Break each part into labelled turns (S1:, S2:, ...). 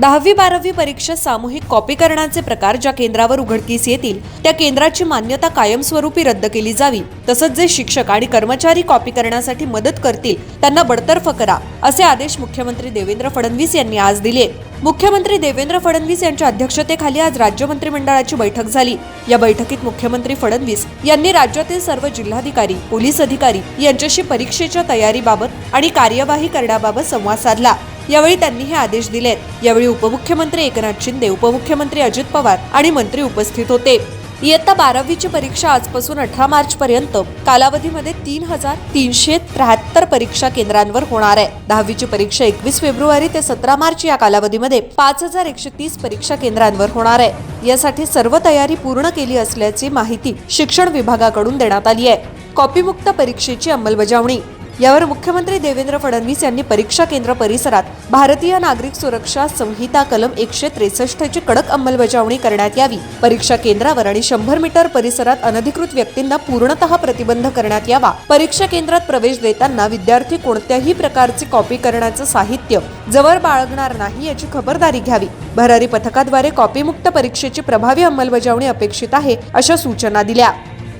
S1: दहावी बारावी परीक्षा सामूहिक कॉपी करण्याचे प्रकार ज्या केंद्रावर उघडकीस येतील त्या केंद्राची मान्यता कायमस्वरूपी रद्द केली जावी तसंच जे शिक्षक आणि कर्मचारी कॉपी करण्यासाठी मदत करतील त्यांना बडतर्फ करा असे आदेश मुख्यमंत्री देवेंद्र फडणवीस यांनी आज दिले मुख्यमंत्री देवेंद्र फडणवीस यांच्या अध्यक्षतेखाली आज राज्य मंत्रिमंडळाची बैठक झाली या बैठकीत मुख्यमंत्री फडणवीस यांनी राज्यातील सर्व जिल्हाधिकारी पोलीस अधिकारी यांच्याशी परीक्षेच्या तयारीबाबत आणि कार्यवाही करण्याबाबत संवाद साधला यावेळी त्यांनी हे आदेश दिलेत यावेळी उपमुख्यमंत्री एकनाथ शिंदे उपमुख्यमंत्री अजित पवार आणि मंत्री उपस्थित होते इयत्ता बारावीची परीक्षा आजपासून अठरा मार्च पर्यंत कालावधीमध्ये तीन हजार तीनशे त्र्याहत्तर परीक्षा केंद्रांवर होणार आहे दहावीची परीक्षा एकवीस फेब्रुवारी ते सतरा मार्च या कालावधीमध्ये पाच हजार एकशे तीस परीक्षा केंद्रांवर होणार आहे यासाठी सर्व तयारी पूर्ण केली असल्याची माहिती शिक्षण विभागाकडून देण्यात आली आहे कॉपीमुक्त परीक्षेची अंमलबजावणी यावर मुख्यमंत्री देवेंद्र फडणवीस यांनी परीक्षा केंद्र परिसरात भारतीय नागरिक सुरक्षा संहिता कलम एकशे त्रेसष्टची कडक अंमलबजावणी करण्यात यावी परीक्षा केंद्रावर आणि शंभर मीटर परिसरात अनधिकृत व्यक्तींना पूर्णतः प्रतिबंध करण्यात यावा परीक्षा केंद्रात प्रवेश देताना विद्यार्थी कोणत्याही प्रकारची कॉपी करण्याचं साहित्य जवळ बाळगणार नाही याची खबरदारी घ्यावी भरारी पथकाद्वारे कॉपीमुक्त परीक्षेची प्रभावी अंमलबजावणी अपेक्षित आहे अशा सूचना दिल्या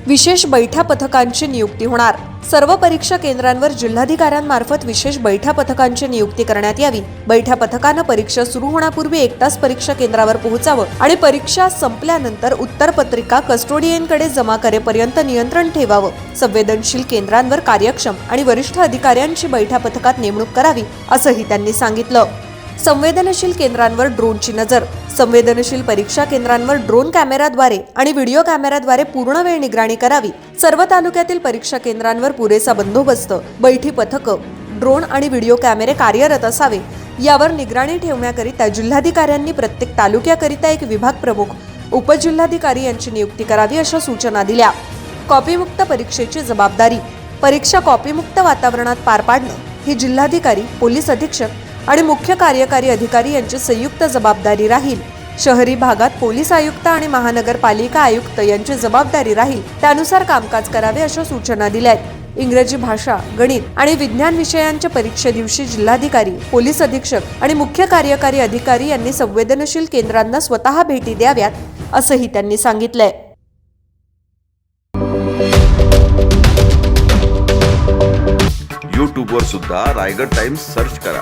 S1: विशेष बैठा पथकांची नियुक्ती होणार सर्व परीक्षा केंद्रांवर जिल्हाधिकाऱ्यांमार्फत विशेष बैठा पथकांची नियुक्ती करण्यात यावी बैठ्या पथकानं परीक्षा सुरू होण्यापूर्वी एक तास परीक्षा केंद्रावर पोहोचावं आणि परीक्षा संपल्यानंतर उत्तरपत्रिका कस्टोडियनकडे जमा करेपर्यंत नियंत्रण ठेवावं संवेदनशील केंद्रांवर कार्यक्षम आणि वरिष्ठ अधिकाऱ्यांची बैठ्या पथकात नेमणूक करावी असंही त्यांनी सांगितलं संवेदनशील केंद्रांवर ड्रोनची नजर संवेदनशील परीक्षा केंद्रांवर ड्रोन कॅमेराद्वारे आणि व्हिडिओ कॅमेराद्वारे पूर्ण वेळ निगराणी करावी सर्व तालुक्यातील परीक्षा केंद्रांवर पुरेसा बंदोबस्त बैठी पथकं ड्रोन आणि व्हिडिओ कॅमेरे कार्यरत असावे यावर निगराणी ठेवण्याकरिता जिल्हाधिकाऱ्यांनी प्रत्येक तालुक्याकरिता एक विभाग प्रमुख उपजिल्हाधिकारी यांची नियुक्ती करावी अशा सूचना दिल्या कॉपीमुक्त परीक्षेची जबाबदारी परीक्षा कॉपीमुक्त वातावरणात पार पाडणं ही जिल्हाधिकारी पोलीस अधीक्षक आणि मुख्य कार्यकारी अधिकारी यांची संयुक्त जबाबदारी राहील शहरी भागात पोलीस आयुक्त आणि महानगरपालिका आयुक्त यांची जबाबदारी राहील त्यानुसार कामकाज करावे अशा सूचना दिल्या आहेत इंग्रजी भाषा गणित आणि विज्ञान विषयांच्या परीक्षे दिवशी जिल्हाधिकारी पोलीस अधीक्षक आणि मुख्य कार्यकारी अधिकारी यांनी संवेदनशील केंद्रांना स्वतः भेटी द्याव्यात असंही त्यांनी सांगितलंय
S2: यूट्यूबवर सुद्धा रायगड टाइम्स सर्च करा